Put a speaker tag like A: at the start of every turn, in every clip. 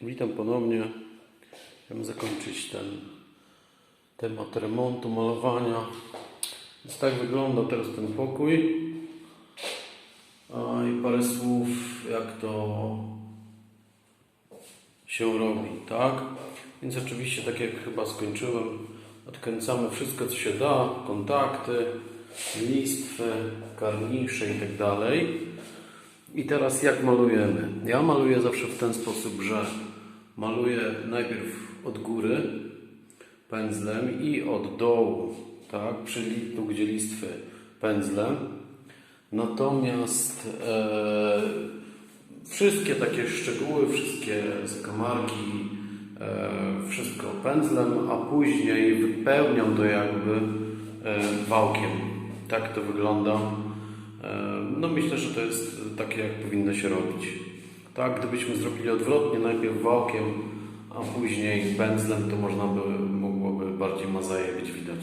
A: Witam ponownie. Chciałem zakończyć ten temat remontu, malowania. Więc tak wygląda teraz ten pokój. A i parę słów, jak to się robi, tak? Więc oczywiście, tak jak chyba skończyłem, odkręcamy wszystko, co się da, kontakty, listwy, karnisze i tak dalej. I teraz jak malujemy? Ja maluję zawsze w ten sposób, że maluję najpierw od góry pędzlem i od dołu, tak? Czyli tu, gdzie listwy pędzlem. Natomiast e, wszystkie takie szczegóły, wszystkie zakamarki, e, wszystko pędzlem, a później wypełniam to jakby e, wałkiem. Tak to wygląda. E, No myślę, że to jest takie, jak powinno się robić. Tak, gdybyśmy zrobili odwrotnie, najpierw wałkiem, a później pędzlem, to można by, mogłoby bardziej mazaje być widać.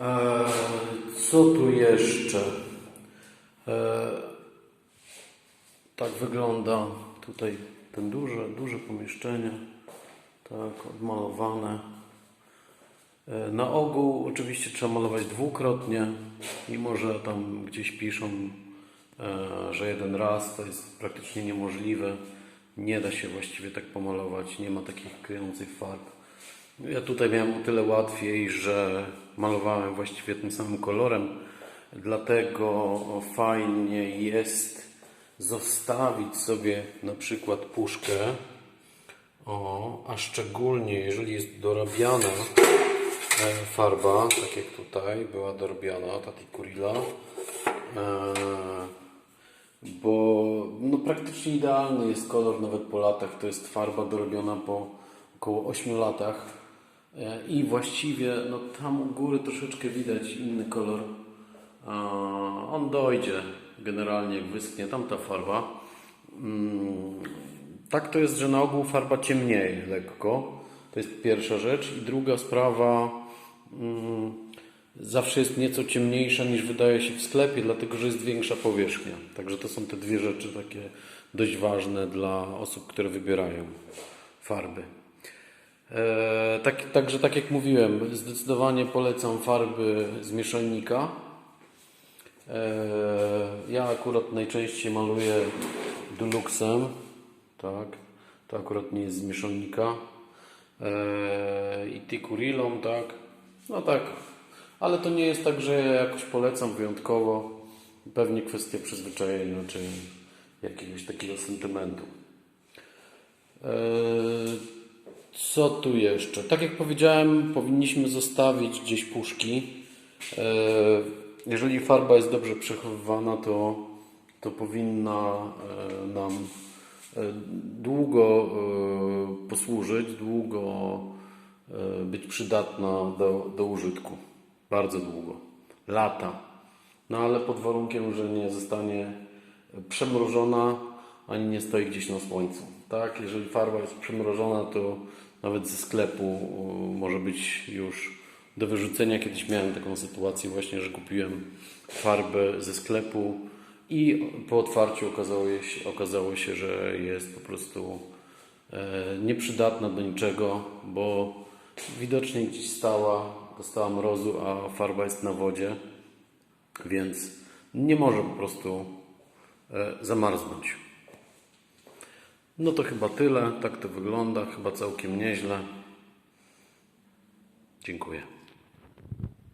A: E, Co tu jeszcze? E, Tak wygląda tutaj ten duże, duże pomieszczenie. Tak, odmalowane. E, Na ogół oczywiście trzeba malować dwukrotnie, mimo że tam gdzieś piszą, e, że jeden raz to jest praktycznie niemożliwe. Nie da się właściwie tak pomalować, nie ma takich kryjących farb. Ja tutaj miałem o tyle łatwiej, że malowałem właściwie tym samym kolorem, dlatego fajnie jest zostawić sobie na przykład puszkę, o, a szczególnie jeżeli jest dorabiana farba, tak jak tutaj była dorobiona, ta Tikurila, e, bo no, praktycznie idealny jest kolor nawet po latach. To jest farba dorobiona po około 8 latach E, i właściwie no, tam u góry troszeczkę widać inny kolor. On dojdzie generalnie jak wyschnie tamta farba. Mm, Tak to jest, że na ogół farba ciemnieje lekko. To jest pierwsza rzecz. I druga sprawa, mm, zawsze jest nieco ciemniejsza niż wydaje się w sklepie, dlatego że jest większa powierzchnia. Także to są te dwie rzeczy takie dość ważne dla osób, które wybierają farby. E, tak, także tak jak mówiłem, zdecydowanie polecam farby z mieszalnika. E, ja akurat najczęściej maluję Duluxem, tak, to akurat nie jest z mieszalnika. E, I Tikurilą, tak, no tak, ale to nie jest tak, że ja jakoś polecam wyjątkowo. Pewnie kwestia przyzwyczajenia czy jakiegoś takiego sentymentu. E, Co tu jeszcze? Tak jak powiedziałem, powinniśmy zostawić gdzieś puszki. E, Jeżeli farba jest dobrze przechowywana, to, to powinna e, nam długo e, posłużyć, długo e, być przydatna do, do użytku. Bardzo długo. Lata. No ale pod warunkiem, że nie zostanie przemrożona ani nie stoi gdzieś na słońcu. Tak, jeżeli farba jest przemrożona, to nawet ze sklepu może być już do wyrzucenia. Kiedyś miałem taką sytuację właśnie, że kupiłem farbę ze sklepu i po otwarciu okazało się, okazało się że jest po prostu e, nieprzydatna do niczego, bo widocznie gdzieś stała, dostała mrozu, a farba jest na wodzie, więc nie może po prostu e, zamarznąć. No to chyba tyle. Tak to wygląda. Chyba całkiem nieźle. Dziękuję.